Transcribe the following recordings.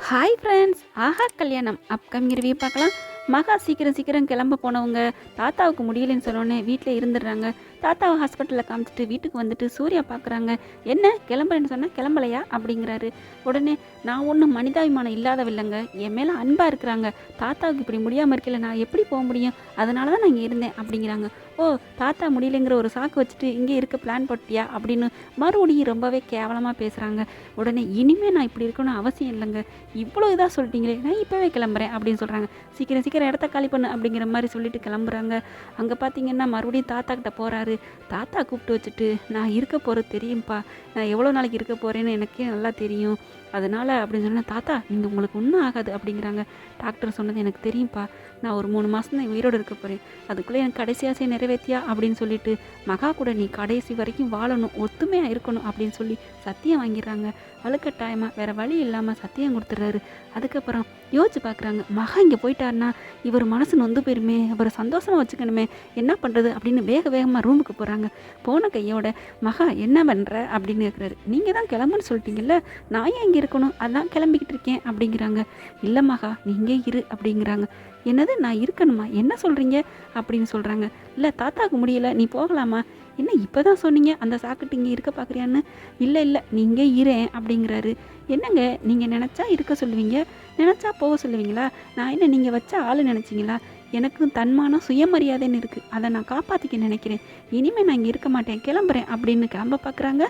Hi friends ஆஹா கல்யாணம். Upcoming review பார்க்கலாம். மகா சீக்கிரம் சீக்கிரம் கிளம்ப போனவங்க. தாத்தாவுக்கு முடியலைன்னு சொன்னோன்னே வீட்டில் இருந்துடுறாங்க. தாத்தாவை ஹாஸ்பிட்டலில் காமிச்சிட்டு வீட்டுக்கு வந்துட்டு சூர்யா பார்க்குறாங்க. என்ன? கிளம்புறேன்னு சொன்னால் கிளம்பலையா? அப்படிங்கிறாரு. உடனே நான் ஒன்றும் மனிதாபிமானம் இல்லாதவில்லைங்க என் மேலே அன்பாக இருக்கிறாங்க. தாத்தாவுக்கு இப்படி முடியாமல் இருக்கல நான் எப்படி போக முடியும்? அதனால தான் நான் இங்கே இருந்தேன். அப்படிங்கிறாங்க. ஓ தாத்தா முடியலைங்கிற ஒரு சாக்கு வச்சுட்டு இங்கே இருக்க பிளான் போட்டியா? அப்படின்னு மறுபடியும் ரொம்பவே கேவலமாக பேசுகிறாங்க உடனே இனிமேல் நான் இப்படி இருக்கணும் அவசியம் இல்லைங்க. இவ்வளோ இதாக சொல்லிட்டீங்களே நான் இப்போவே கிளம்புறேன் அப்படின்னு சொல்கிறாங்க சீக்கிரம் சீக்கிரம் இடத்த காலி பண்ணு அப்படிங்கிற மாதிரி சொல்லிட்டு கிளம்புறாங்க. அங்கே பார்த்தீங்கன்னா மறுபடியும் தாத்தா கிட்ட போகிறாரு தாத்தா கூப்பிட்டு வச்சுட்டு நான் இருக்க போகிறது தெரியும்ப்பா நான் எவ்வளோ நாளைக்கு இருக்க போகிறேன்னு எனக்கே நல்லா தெரியும். அதனால் அப்படின்னு சொன்னால் தாத்தா நீங்கள் உங்களுக்கு ஒன்றும் ஆகாது அப்படிங்கிறாங்க. டாக்டர் சொன்னது எனக்கு தெரியும்ப்பா நான் ஒரு மூணு மாதம் தான் உயிரோடு இருக்க போகிறேன் அதுக்குள்ளே எனக்கு கடைசி ஆசையை நிறைவேற்றியா அப்படின்னு சொல்லிட்டு மகா கூட நீ கடைசி வரைக்கும் வாழணும் ஒத்துமையாக இருக்கணும் அப்படின்னு சொல்லி சத்தியம் வாங்கிடுறாங்க. வலுக்கட்டாயமாக வேறு வழி இல்லாமல் சத்தியம் கொடுத்துட்றாரு. அதுக்கப்புறம் யோசிச்சு பார்க்குறாங்க மகா இங்கே போயிட்டாருன்னா இவர் மனசு நொந்து போயிருமே அவரை சந்தோஷமாக வச்சுக்கணுமே என்ன பண்ணுறது அப்படின்னு வேக வேகமாக ரூமுக்கு போகிறாங்க போன கையோட மகா என்ன பண்ணுற அப்படின்னு கேட்குறாரு நீங்கள் தான் கிளம்புன்னு சொல்லிட்டீங்கல்ல நான் ஏன் இங்கே இருக்கணும்? அதான் கிளம்பிக்கிட்டு இருக்கேன் அப்படிங்கிறாங்க. இல்லை மகா நீங்கள் இரு அப்படிங்கிறாங்க. என்னது நான் இருக்கணுமா? என்ன சொல்கிறீங்க அப்படின்னு சொல்கிறாங்க இல்லை தாத்தாவுக்கு முடியல. நீ போகலாமா? என்ன இப்போ தான் சொன்னீங்க? அந்த சாக்கெட்டு இங்கே இருக்க பார்க்குறியான்னு இல்லை இல்லை. நீங்கள் இரேன் அப்படிங்கிறாரு. என்னங்க? நீங்கள் நினச்சா இருக்க சொல்லுவீங்க? நினச்சா போக சொல்லுவீங்களா? நான் என்ன நீங்கள் வச்ச ஆள் நினச்சிங்களா? எனக்கு தன்மானம் சுயமரியாதைன்னு இருக்குது அதை நான் காப்பாற்றிக்க நினைக்கிறேன். இனிமேல் நான் இங்கே இருக்க மாட்டேன். கிளம்புறேன் அப்படின்னு கிளம்ப பார்க்குறாங்க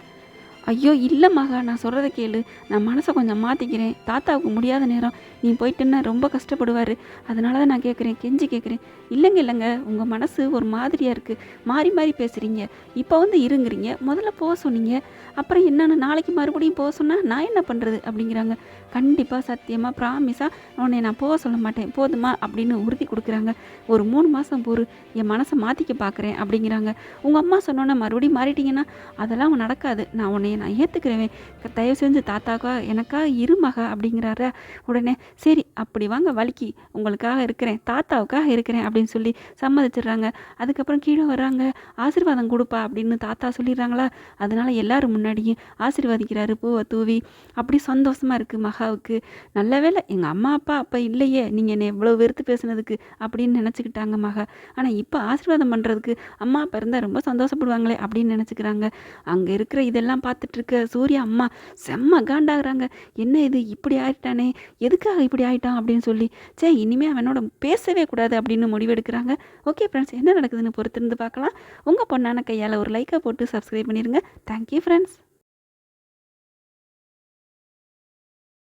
ஐயோ இல்லை மகா நான் சொல்கிறத கேளு. நான் மனசை கொஞ்சம் மாற்றிக்கிறேன் தாத்தாவுக்கு முடியாத நேரம் நீ போயிட்டுன்னா ரொம்ப கஷ்டப்படுவார். அதனால தான் நான் கேட்குறேன் கெஞ்சி கேட்குறேன் இல்லைங்க இல்லைங்க. உங்கள் மனசு ஒரு மாதிரியாக இருக்குது மாறி மாறி பேசுகிறீங்க இப்போ வந்து இருங்குறீங்க. முதல்ல போக சொன்னீங்க. அப்புறம் என்னென்னு நாளைக்கு மறுபடியும் போக சொன்னால் நான் என்ன பண்ணுறது அப்படிங்கிறாங்க. கண்டிப்பாக சத்தியமாக ப்ராமிஸாக உன்னை நான் போக சொல்ல மாட்டேன். போதுமா? அப்படின்னு உறுதி கொடுக்குறாங்க. ஒரு மூணு மாதம் பொறு என் மனசை மாற்றிக்க பார்க்குறேன் அப்படிங்கிறாங்க. உங்கள் அம்மா சொன்னோன்னே மறுபடியும் மாறிட்டீங்கன்னா அதெல்லாம் நடக்காது. நான் உன்னை நான் ஏற்றுக்கிறேன் தயவு செஞ்சு தாத்தாக்கா எனக்காக இருமக அப்படிங்கிறார. உடனே சரி அப்படி வாங்க வலிக்கு. உங்களுக்காக இருக்கிறேன். தாத்தாவுக்காக இருக்கிறேன் அப்படின்னு சொல்லி சம்மதிச்சிடுறாங்க. அதுக்கப்புறம் கீழே வர்றாங்க. ஆசீர்வாதம் கொடுப்பா அப்படின்னு தாத்தா சொல்லிடுறாங்களா? அதனால எல்லாரும் முன்னாடியும் ஆசீர்வதிக்கிறாரு பூவை தூவி. அப்படி சந்தோஷமா இருக்குது மகாவுக்கு. நல்ல வேளை எங்கள் அம்மா அப்பா அப்போ இல்லையே. நீங்கள் என்னை எவ்வளோ வெறுத்து பேசுனதுக்கு அப்படின்னு நினச்சிக்கிட்டாங்க மகா. ஆனால் இப்போ ஆசீர்வாதம் பண்ணுறதுக்கு அம்மா அப்பா இருந்தால் ரொம்ப சந்தோஷப்படுவாங்களே அப்படின்னு நினச்சிக்கிறாங்க. அங்கே இருக்கிற இதெல்லாம் பார்த்து இருக்க சூர்யா அம்மா செம்ம காண்டாகிறாங்க என்ன இது? இப்படி ஆயிட்டானே? எதுக்காக இப்படி ஆயிட்டான்? அப்படின்னு சொல்லி சே இனிமேல் அவனோட பேசவே கூடாது அப்படின்னு முடிவெடுக்கிறாங்க. ஓகே ஃப்ரெண்ட்ஸ் என்ன நடக்குதுன்னு பொறுத்திருந்து பார்க்கலாம். உங்கள் பொண்ணான கையால் ஒரு லைக்கை போட்டு சப்ஸ்கிரைப் பண்ணிடுங்க தேங்க்யூ ஃப்ரெண்ட்ஸ்.